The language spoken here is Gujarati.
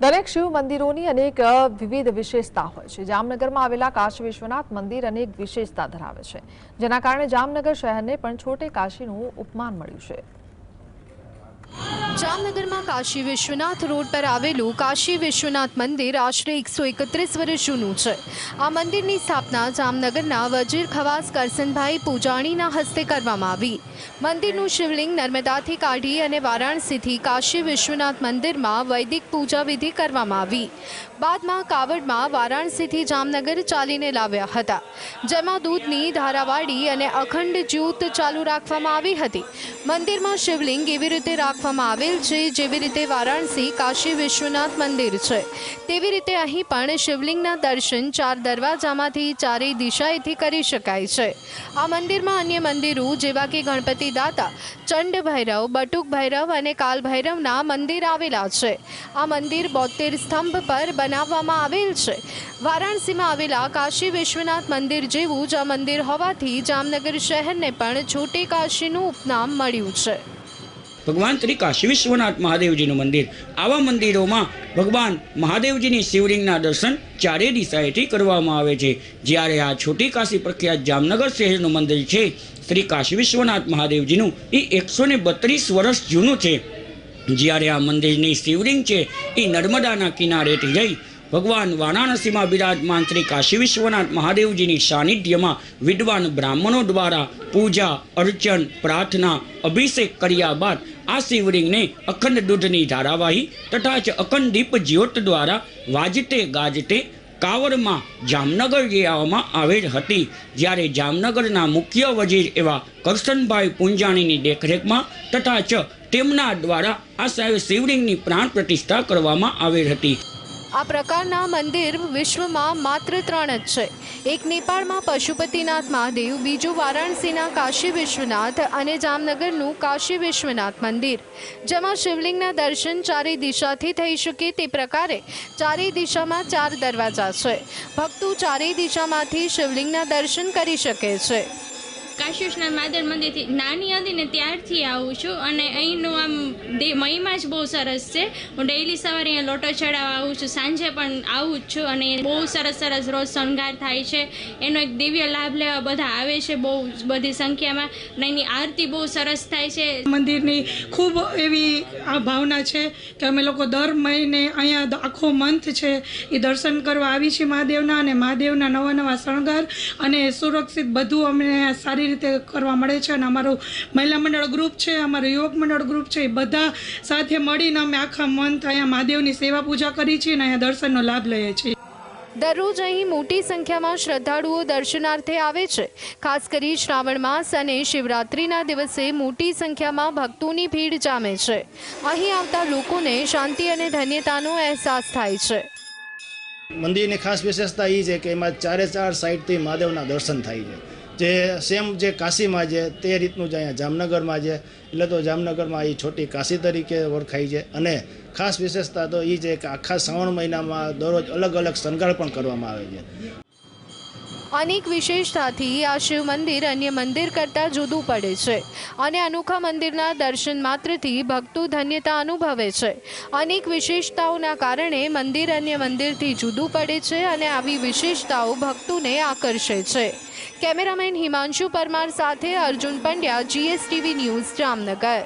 દરેક શિવ મંદિરોની અનેક વિવિધ વિશેષતા હોય છે. જામનગરમાં આવેલા કાશી વિશ્વનાથ મંદિર અનેક વિશેષતા ધરાવે છે. જેના કારણે જામનગર શહેરને પણ છોટે કાશીનું ઉપમાન મળ્યું છે. જામનગરમાં કાશી વિશ્વનાથ રોડ પર આવેલું કાશી વિશ્વનાથ મંદિર આશરે એકસો એકત્રીસ વર્ષ જૂનું છે. આ મંદિરની સ્થાપના જામનગરના વજીર ખવાસ કરસનભાઈ પૂજાણીના હસ્તે કરવામાં આવી. મંદિરનું શિવલિંગ નર્મદાથી કાઢી અને વારાણસીથી કાશી વિશ્વનાથ મંદિરમાં વૈદિક પૂજા વિધિ કરવામાં આવી. બાદમાં કાવડમાં વારાણસીથી જામનગર ચાલીને લાવ્યા હતા. જેમાં દૂધની ધારાવાડી અને અખંડ જ્યોત ચાલુ રાખવામાં આવી હતી. મંદિરમાં શિવલિંગ એવી રીતે રાખવામાં આવેલ છે, જેવી રીતે વારાણસી, કાશી વિશ્વનાથ મંદિર છે. તેવી રીતે અહીં પણ શિવલિંગના દર્શન ચાર દરવાજામાંથી ચારેય દિશાએથી કરી શકાય છે. આ મંદિરમાં અન્ય મંદિરો જેવા કે ગણપતિ દાતા, ચંડ ભૈરવ, બટુક ભૈરવ અને કાલ ભૈરવના મંદિર આવેલા છે. આ મંદિર બોતેર સ્તંભ પર બનાવવામાં આવેલ છે. વારાણસીમાં આવેલા કાશી વિશ્વનાથ મંદિર જેવું જ આ મંદિર હોવાથી જામનગર શહેરને પણ છોટી કાશીનું ઉપનામ મળ્યું છે. ભગવાન શ્રી કાશી વિશ્વનાથ મહાદેવજીનું મંદિર. આવા મંદિરોમાં ભગવાન મહાદેવજીની શિવલિંગના દર્શન ચારે દિશાએથી કરવામાં આવે છે. જ્યારે આ છોટી કાશી પ્રખ્યાત જામનગર શહેરનું મંદિર છે શ્રી કાશી વિશ્વનાથ મહાદેવજીનું એ એકસો ને બત્રીસ વર્ષ જૂનું છે. જ્યારે આ મંદિરની શિવલિંગ છે, એ નર્મદાના કિનારેથી જઈ ભગવાન વારાણસીમાં બિરાજમાન શ્રી કાશી વિશ્વનાથ મહાદેવજીની સાનિધ્યમાં વિદ્વાન બ્રાહ્મણો દ્વારા પૂજા, અર્ચન, પ્રાર્થના, અભિષેક કર્યા બાદ આ શિવલિંગને અખંડ દૂધની ધારાવાહી તથા જ અખંડ દીપ જ્યોત દ્વારા વાજતે ગાજતે કાવડમાં જામનગર લઈ આવેલ હતી. જ્યારે જામનગરના મુખ્ય વજીર એવા કરશનભાઈ પુંજાણીની દેખરેખમાં તથા ચ તેમના દ્વારા આ શિવલિંગની પ્રાણ પ્રતિષ્ઠા કરવામાં આવેલ હતી. આ પ્રકારના મંદિર વિશ્વમાં માત્ર ત્રણ જ છે. એક નેપાળમાં પશુપતિનાથ મહાદેવ, બીજું વારાણસીના કાશી વિશ્વનાથ અને જામનગરનું કાશી વિશ્વનાથ મંદિર. જેમાં શિવલિંગના દર્શન ચારે દિશાથી થઈ શકે તે પ્રકારે ચારેય દિશામાં ચાર દરવાજા છે. ભક્તો ચારેય દિશામાંથી શિવલિંગના દર્શન કરી શકે છે. કાશીનાથ માદર મંદિરથી નાની હતી ને ત્યારથી આવું છું. અને અહીંનું આમ મહિમા જ બહુ સરસ છે. હું ડેઈલી સવારે અહીંયા લોટો ચડાવવા આવું છું. સાંજે પણ આવું જ છું અને બહુ સરસ સરસ રોજ શણગાર થાય છે. એનો એક દિવ્ય લાભ લેવા બધા આવે છે બહુ બધી સંખ્યામાં. અને એની આરતી બહુ સરસ થાય છે. મંદિરની ખૂબ એવી આ ભાવના છે કે અમે લોકો દર મહિને અહીંયા આખો મંથ છે એ દર્શન કરવા આવી છીએ મહાદેવના અને મહાદેવના નવા નવા શણગાર અને સુરક્ષિત બધું અમને સારી રીતે કરવા મળે છે અને અમારું મહિલા મંડળ ગ્રુપ છે અમારું યુવક મંડળ ગ્રુપ છે એ બધા સાથે મળીને અમે આખા મંથ અહીંયા મહાદેવની સેવા પૂજા કરી છીએ અને અહીંયા દર્શનનો લાભ લઈએ છીએ. દરરોજ અહીં મોટી સંખ્યામાં શ્રદ્ધાળુઓ દર્શનાર્થે આવે છે. ખાસ કરી શ્રાવણ માસ અને શિવરાત્રિના દિવસે મોટી સંખ્યામાં ભક્તોની ભીડ જામે છે. અહીં આવતા લોકોને શાંતિ અને ધન્યતાનો અહેસાસ થાય છે. મંદિરની ખાસ વિશેષતા એ છે કે એમાં ચારે ચાર સાઈડથી મહાદેવના દર્શન થાય છે. જે સેમ જે કાશીમાં છે તે રીતનું જ અહીંયા જામનગરમાં છે એટલે તો જામનગરમાં એ છોટી કાશી તરીકે ઓળખાય છે. અને ખાસ વિશેષતા તો એ છે કે આખા શ્રાવણ મહિનામાં દરરોજ અલગ અલગ શણગાર પણ કરવામાં આવે છે. અનેક વિશેષતાથી આ શિવ મંદિર અન્ય મંદિર કરતાં જુદું પડે છે અને અનોખા મંદિરના દર્શન માત્રથી ભક્તો ધન્યતા અનુભવે છે. અનેક વિશેષતાઓના કારણે મંદિર અન્ય મંદિરથી જુદું પડે છે અને આવી વિશેષતાઓ ભક્તોને આકર્ષે છે. કેમેરામેન હિમાંશુ પરમાર સાથે અર્જુન પંડ્યા, જીએસટીવી ન્યૂઝ જામનગર.